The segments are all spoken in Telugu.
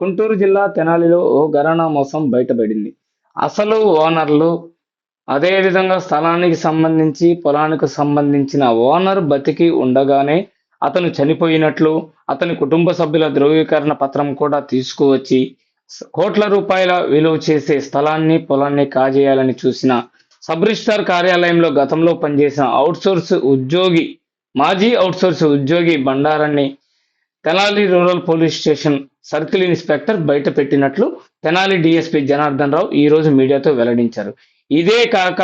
గుంటూరు జిల్లా తెనాలిలో ఓ ఘరానా మోసం బయటపడింది. అసలు ఓనర్లు అదేవిధంగా స్థలానికి సంబంధించి పొలానికి సంబంధించిన ఓనర్ బతికి ఉండగానే అతను చనిపోయినట్లు అతని కుటుంబ సభ్యుల ధృవీకరణ పత్రం కూడా తీసుకువచ్చి కోట్ల రూపాయల విలువ చేసే స్థలాన్ని పొలాన్ని కాజేయాలని చూసిన సబ్ రిజిస్టార్ కార్యాలయంలో గతంలో పనిచేసిన అవుట్సోర్స్ ఉద్యోగి మాజీ అవుట్సోర్స్ ఉద్యోగి బండారాన్ని Tenali rural police station circle inspector బయట పెట్టినట్లు తెనాలి డిఎస్పీ జనార్దన్ రావు ఈరోజు మీడియాతో వెల్లడించారు. ఇదే కాక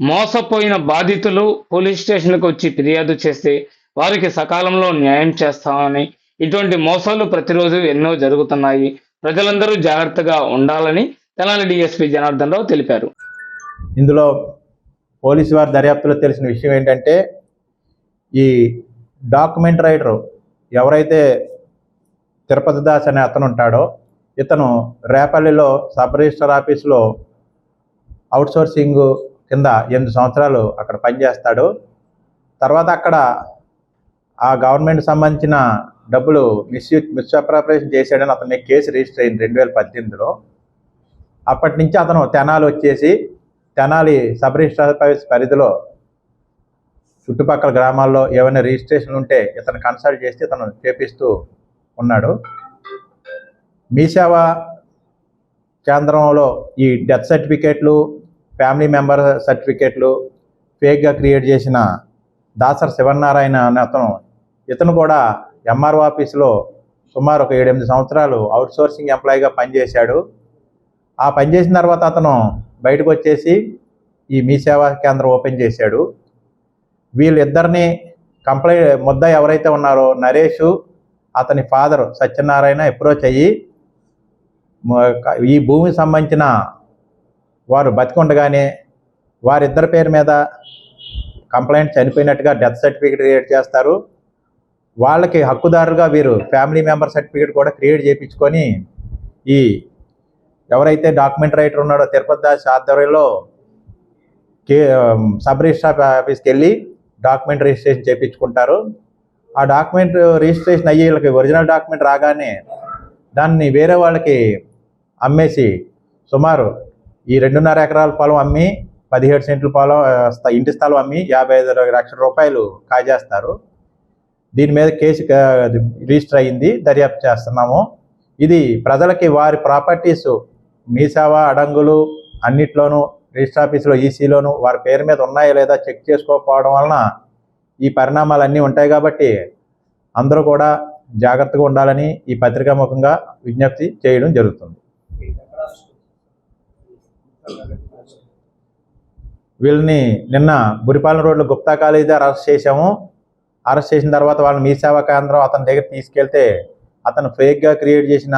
మోసపోయిన బాధితులు పోలీస్ స్టేషన్కు వచ్చి ఫిర్యాదు చేస్తే వారికి సకాలంలో న్యాయం చేస్తామని ఇటువంటి మోసాలు ప్రతిరోజు ఎన్నో జరుగుతున్నాయి. ప్రజలందరూ జాగ్రత్తగా ఉండాలని తెనాలి డిఎస్పీ జనార్దన్ రావు తెలిపారు. ఇందులో పోలీసు వారి దర్యాప్తులో తెలిసిన విషయం ఏంటంటే ఈ డాక్యుమెంట్ రైటర్ ఎవరైతే తిరుపతి దాస్ అనే అతను ఉంటాడో ఇతను రేపల్లిలో సబ్ రిజిస్టర్ ఆఫీస్లో అవుట్సోర్సింగ్ కింద ఎనిమిది సంవత్సరాలు అక్కడ పనిచేస్తాడు. తర్వాత అక్కడ ఆ గవర్నమెంట్ సంబంధించిన డబ్బులు మిస్యూ మిస్అప్రాపరేషన్ చేశాడని అతని కేసు రిజిస్టర్ అయింది రెండు వేల పద్దెనిమిదిలో. అప్పటి నుంచి అతను తెనాలి వచ్చేసి తెనాలి సబ్ రిజిస్టర్ ఆఫీస్ పరిధిలో చుట్టుపక్కల గ్రామాల్లో ఏమైనా రిజిస్ట్రేషన్ ఉంటే ఇతను కన్సల్ట్ చేసి ఇతను చేపిస్తూ ఉన్నాడు. మీ సేవ కేంద్రంలో ఈ డెత్ సర్టిఫికేట్లు ఫ్యామిలీ మెంబర్ సర్టిఫికేట్లు ఫేక్గా క్రియేట్ చేసిన దాసర్ శివనారాయణ అనే అతను ఇతను కూడా ఎంఆర్ఓ ఆఫీస్లో సుమారు ఒక ఏడెనిమిది సంవత్సరాలు అవుట్ సోర్సింగ్ ఎంప్లాయీగా పనిచేశాడు. ఆ పని చేసిన తర్వాత అతను బయటకు వచ్చేసి ఈ మీ సేవా కేంద్రం ఓపెన్ చేశాడు. వీళ్ళిద్దరిని కంప్లైంట్ ముద్ద ఎవరైతే ఉన్నారో నరేష్ అతని ఫాదర్ సత్యనారాయణ అప్రోచ్ అయ్యి ఈ భూమికి సంబంధించిన వారు బతికుండగానే వారిద్దరి పేరు మీద కంప్లైంట్ చనిపోయినట్టుగా డెత్ సర్టిఫికేట్ క్రియేట్ చేస్తారు. వాళ్ళకి హక్కుదారులుగా వీరు ఫ్యామిలీ మెంబర్ సర్టిఫికేట్ కూడా క్రియేట్ చేయించుకొని ఈ ఎవరైతే డాక్యుమెంట్ రైటర్ ఉన్నాడో తిరుపతి దాస్ ఆధ్వర్యంలో కే సబ్ రిజిస్టర్ ఆఫీస్కి వెళ్ళి డాక్యుమెంట్ రిజిస్ట్రేషన్ చేయించుకుంటారు. ఆ డాక్యుమెంట్ రిజిస్ట్రేషన్ అయ్యి వీళ్ళకి ఒరిజినల్ డాక్యుమెంట్ రాగానే దాన్ని వేరే వాళ్ళకి అమ్మేసి సుమారు ఈ రెండున్నర ఎకరాల పొలం అమ్మి పదిహేడు సెంట్ల పొలం స్థ- ఇంటి స్థలం అమ్మి యాభై ఐదు లక్షల రూపాయలు కాజేస్తారు. దీని మీద కేసు రిజిస్టర్ అయ్యింది దర్యాప్తు చేస్తున్నాము. ఇది ప్రజలకి వారి ప్రాపర్టీస్ మీ సేవ అడంగులు అన్నిట్లోనూ రిజిస్టర్ ఆఫీసులో ఈసీలోను వారి పేరు మీద ఉన్నాయా లేదా చెక్ చేసుకోకపోవడం వలన ఈ పరిణామాలన్నీ ఉంటాయి కాబట్టి అందరూ కూడా జాగ్రత్తగా ఉండాలని ఈ పత్రికాముఖంగా విజ్ఞప్తి చేయడం జరుగుతుంది. వీళ్ళని నిన్న బురిపాలెం రోడ్లో గుప్తా కాలేజీ దగ్గర అరెస్ట్ చేశాము. అరెస్ట్ చేసిన తర్వాత వాళ్ళని మీ సేవా కేంద్రం అతని దగ్గర తీసుకెళ్తే అతను ఫేక్గా క్రియేట్ చేసిన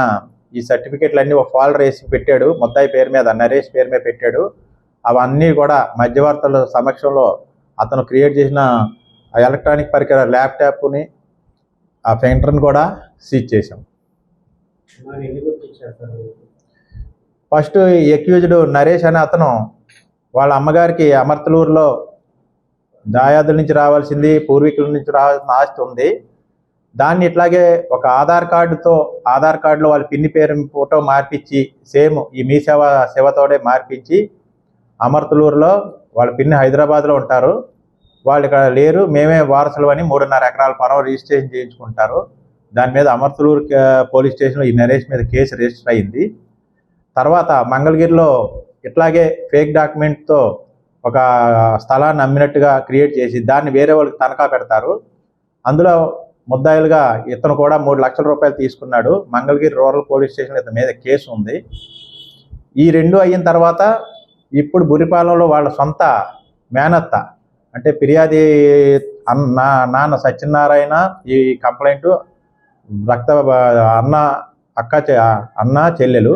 ఈ సర్టిఫికేట్లన్నీ ఒక ఫాల్డర్ వేసి పెట్టాడు. ముద్దాయి పేరు మీద నరేష్ పేరు మీద పెట్టాడు. అవన్నీ కూడా మధ్యవర్తుల సమక్షంలో అతను క్రియేట్ చేసిన ఆ ఎలక్ట్రానిక్ పరికర ల్యాప్టాప్ని ఆ ప్రింటర్ని కూడా సీజ్ చేశాం. ఫస్ట్ ఎక్యూజ్డ్ నరేష్ అనే అతను వాళ్ళ అమ్మగారికి అమర్తలూరులో దాయాదుల నుంచి రావాల్సింది పూర్వీకుల నుంచి రావాల్సిన ఆస్తి ఉంది. దాన్ని ఇట్లాగే ఒక ఆధార్ కార్డుతో ఆధార్ కార్డులో వాళ్ళ పిన్ని పేరు ఫోటో మార్పించి సేమ్ ఈ మీ సేవ సేవతోడే మార్పించి అమర్తలూరులో వాళ్ళ పిన్ని హైదరాబాద్లో ఉంటారు. వాళ్ళు ఇక్కడ లేరు. మేమే వారసులు అని మూడున్నర ఎకరాల పొలం రిజిస్ట్రేషన్ చేయించుకుంటారు. దాని మీద అమర్తలూరు పోలీస్ స్టేషన్లో ఈ నరేష్ మీద కేసు రిజిస్టర్ అయింది. తర్వాత మంగళగిరిలో ఇట్లాగే ఫేక్ డాక్యుమెంట్తో ఒక స్థలాన్ని అమ్మినట్టుగా క్రియేట్ చేసి దాన్ని వేరే వాళ్ళకి తనఖా పెడతారు. అందులో ముద్దాయిలుగా ఇతను కూడా మూడు లక్షల రూపాయలు తీసుకున్నాడు. మంగళగిరి రూరల్ పోలీస్ స్టేషన్ ఇతని మీద కేసు ఉంది. ఈ రెండు అయిన తర్వాత ఇప్పుడు బురిపాలెంలో వాళ్ళ సొంత మేనత్త అంటే ఫిర్యాది అన్న నాన్న సత్యనారాయణ ఈ కంప్లైంట్ రక్త అన్న అక్క అన్న చెల్లెలు.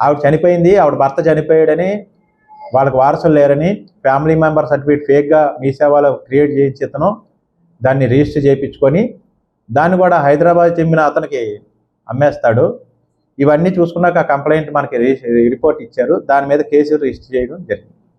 ఆవిడ చనిపోయింది ఆవిడ భర్త చనిపోయాడని వాళ్ళకి వారసులు లేరని ఫ్యామిలీ మెంబర్ సర్టిఫికేట్ ఫేక్గా మీ సేవలో క్రియేట్ చేయించి ఇతను దాన్ని రిజిస్టర్ చేయించుకొని దాన్ని కూడా హైదరాబాద్ చెందిన అతనికి అమ్మేస్తాడు. ఇవన్నీ చూసుకున్నాక కంప్లైంట్ మనకి రిపోర్ట్ ఇచ్చారు. దాని మీద కేసు రిజిస్టర్ చేయడం జరిగింది.